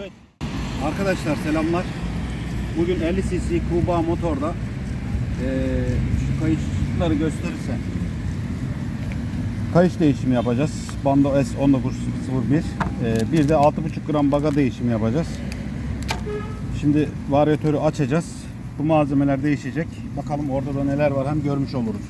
Evet. Arkadaşlar selamlar. Bugün 50 cc Kuba motorda eee şu kayışları gösterirsen kayış değişimi yapacağız. Bando S1901 Eee, bir de 6,5 gram baga değişimi yapacağız. Şimdi varyatörü açacağız. Bu malzemeler değişecek. Bakalım orada da neler var hem görmüş oluruz.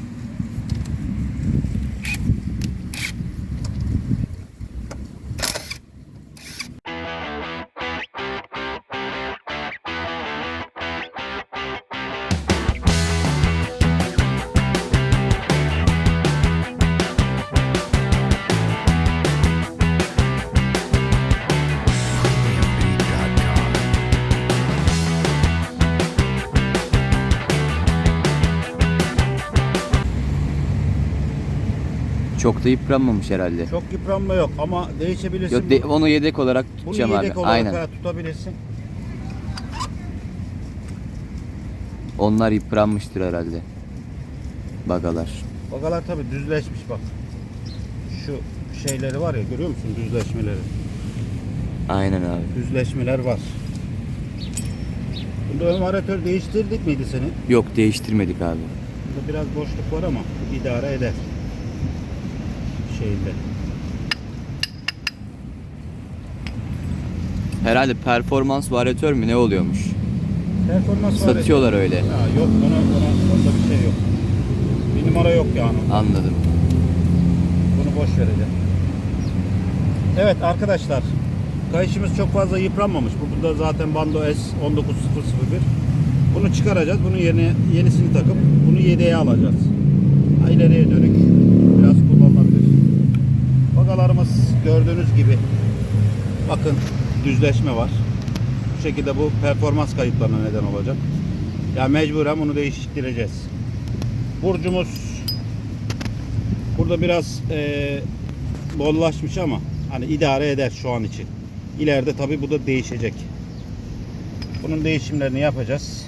Çok da yıpranmamış herhalde. Çok yıpranma yok ama değişebilirsin. Yok, de- onu yedek olarak Bunu tutacağım yedek abi. olarak Aynen. ha, tutabilirsin. Onlar yıpranmıştır herhalde. Bagalar. Bagalar tabi düzleşmiş bak. Şu şeyleri var ya görüyor musun düzleşmeleri? Aynen abi. Düzleşmeler var. Bunda ön varyatör değiştirdik miydi senin? Yok değiştirmedik abi. Burada biraz boşluk var ama idare eder. Şeyinde. Herhalde performans varyatör mü ne oluyormuş? Performans. Satıyorlar öyle. Ya yok ona, ona onda bir şey yok. Bir numara yok yani. Anladım. Bunu boş vereceğim. Evet arkadaşlar. Kayışımız çok fazla yıpranmamış. Bu burada zaten Bando S19001. Bunu çıkaracağız. Bunun yerine yenisini takıp bunu yedeğe alacağız. Ha, İleriye dönük. Bagalarımız gördüğünüz gibi bakın düzleşme var. Bu şekilde bu performans kayıplarına neden olacak. Ya mecburen bunu değiştireceğiz. Burcumuz Burada biraz eee bollaşmış ama hani idare eder şu an için. İleride tabi bu da değişecek. Bunun değişimlerini yapacağız.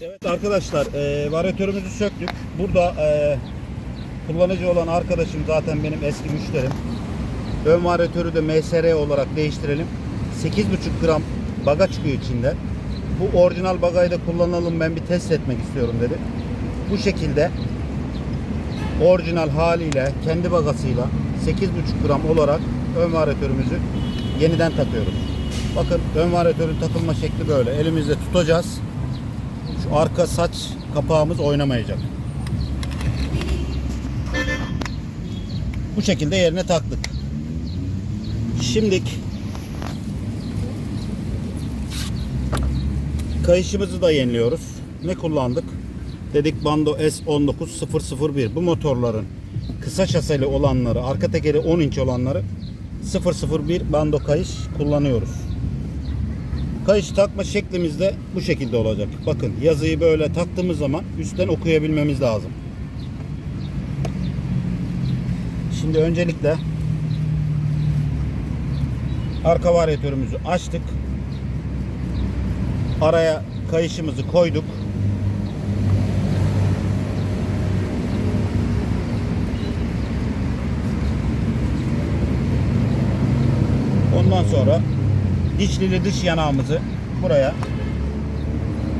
Evet arkadaşlar eee varyatörümüzü söktük. Burada eee, kullanıcı olan arkadaşım zaten benim eski müşterim. Ön varyatörü de MSR olarak değiştirelim. 8,5 gram baga çıkıyor içinde. Bu orijinal bagayı da kullanalım ben bir test etmek istiyorum dedi. Bu şekilde orijinal haliyle kendi bagasıyla 8,5 gram olarak ön varyatörümüzü yeniden takıyoruz. Bakın ön varyatörün takılma şekli böyle. Elimizde tutacağız. Şu arka saç kapağımız oynamayacak. Bu şekilde yerine taktık. Şimdilik kayışımızı da yeniliyoruz. Ne kullandık? Dedik Bando S19001. Bu motorların kısa şaseli olanları, arka tekeri 10 inç olanları 001 bando kayış kullanıyoruz. Kayış takma şeklimiz de bu şekilde olacak. Bakın yazıyı böyle taktığımız zaman üstten okuyabilmemiz lazım. Şimdi öncelikle arka varyatörümüzü açtık. Araya kayışımızı koyduk. Ondan sonra dişlili dış yanağımızı buraya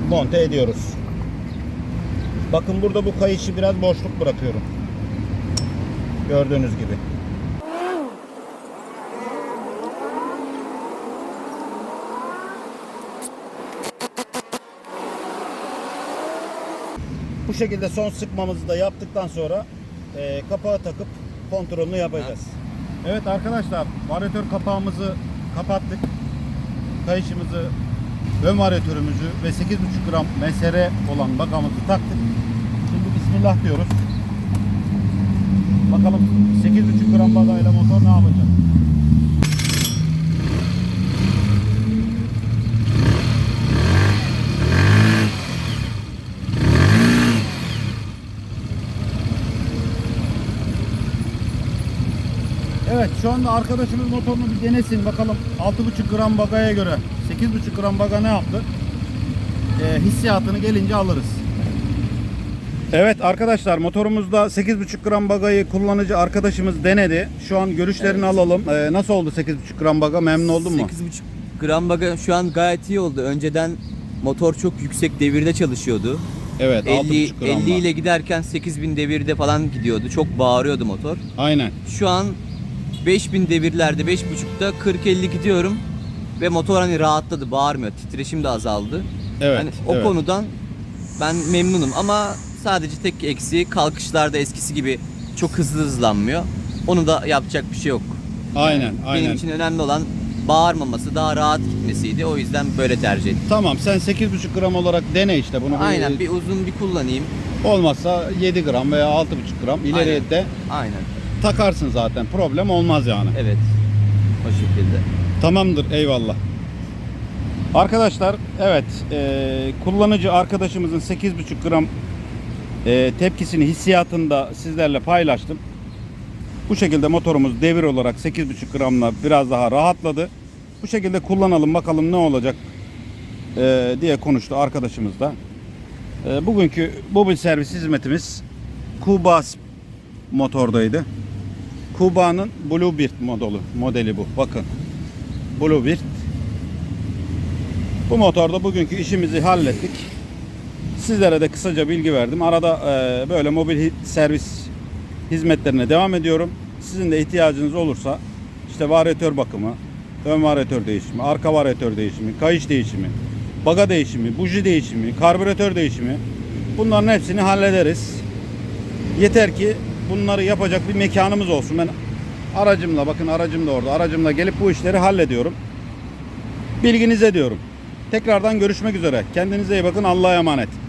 monte ediyoruz. Bakın burada bu kayışı biraz boşluk bırakıyorum. Gördüğünüz gibi. Bu şekilde son sıkmamızı da yaptıktan sonra e, kapağı takıp kontrolünü yapacağız. Evet arkadaşlar varyatör kapağımızı kapattık. Kayışımızı, ön varyatörümüzü ve 8,5 gram mesere olan bakamızı taktık. Şimdi bismillah diyoruz. Bakalım 8,5 gram bagayla motor ne yapacak? Evet şu anda arkadaşımız motorunu bir denesin bakalım 6,5 gram bagaya göre 8,5 gram baga ne yaptı? Ee, hissiyatını gelince alırız. Evet arkadaşlar motorumuzda 8,5 gram bagayı kullanıcı arkadaşımız denedi. Şu an görüşlerini alalım. Ee, nasıl oldu 8,5 gram baga? Memnun oldun mu? 8,5 gram baga şu an gayet iyi oldu. Önceden motor çok yüksek devirde çalışıyordu. Evet 50, 6,5 gram 50 var. ile giderken 8000 devirde falan gidiyordu. Çok bağırıyordu motor. Aynen. Şu an 5000 devirlerde 5.5'ta 40-50 gidiyorum ve motor hani rahatladı, bağırmıyor. Titreşim de azaldı. Evet. Hani o evet. konudan ben memnunum ama sadece tek eksiği kalkışlarda eskisi gibi çok hızlı hızlanmıyor. Onu da yapacak bir şey yok. Aynen, aynen. Benim için önemli olan bağırmaması, daha rahat gitmesiydi. O yüzden böyle tercih ettim. Tamam sen 8,5 gram olarak dene işte bunu. Aynen bir uzun bir kullanayım. Olmazsa 7 gram veya 6,5 gram ileriye Aynen. de Aynen. takarsın zaten. Problem olmaz yani. Evet. O şekilde. Tamamdır eyvallah. Arkadaşlar evet e, kullanıcı arkadaşımızın 8,5 gram e, tepkisini hissiyatını da sizlerle paylaştım. Bu şekilde motorumuz devir olarak 8,5 gramla biraz daha rahatladı. Bu şekilde kullanalım bakalım ne olacak e, diye konuştu arkadaşımız da. E, bugünkü mobil servis hizmetimiz Kubas motordaydı. Kuba'nın Bluebird modeli, modeli bu. Bakın. Bluebird. Bu motorda bugünkü işimizi hallettik. Sizlere de kısaca bilgi verdim. Arada e, böyle mobil servis hizmetlerine devam ediyorum. Sizin de ihtiyacınız olursa işte varyatör bakımı, ön varyatör değişimi, arka varyatör değişimi, kayış değişimi, baga değişimi, buji değişimi, karbüratör değişimi bunların hepsini hallederiz. Yeter ki bunları yapacak bir mekanımız olsun. Ben aracımla bakın aracım da orada. Aracımla gelip bu işleri hallediyorum. Bilginize diyorum. Tekrardan görüşmek üzere. Kendinize iyi bakın. Allah'a emanet.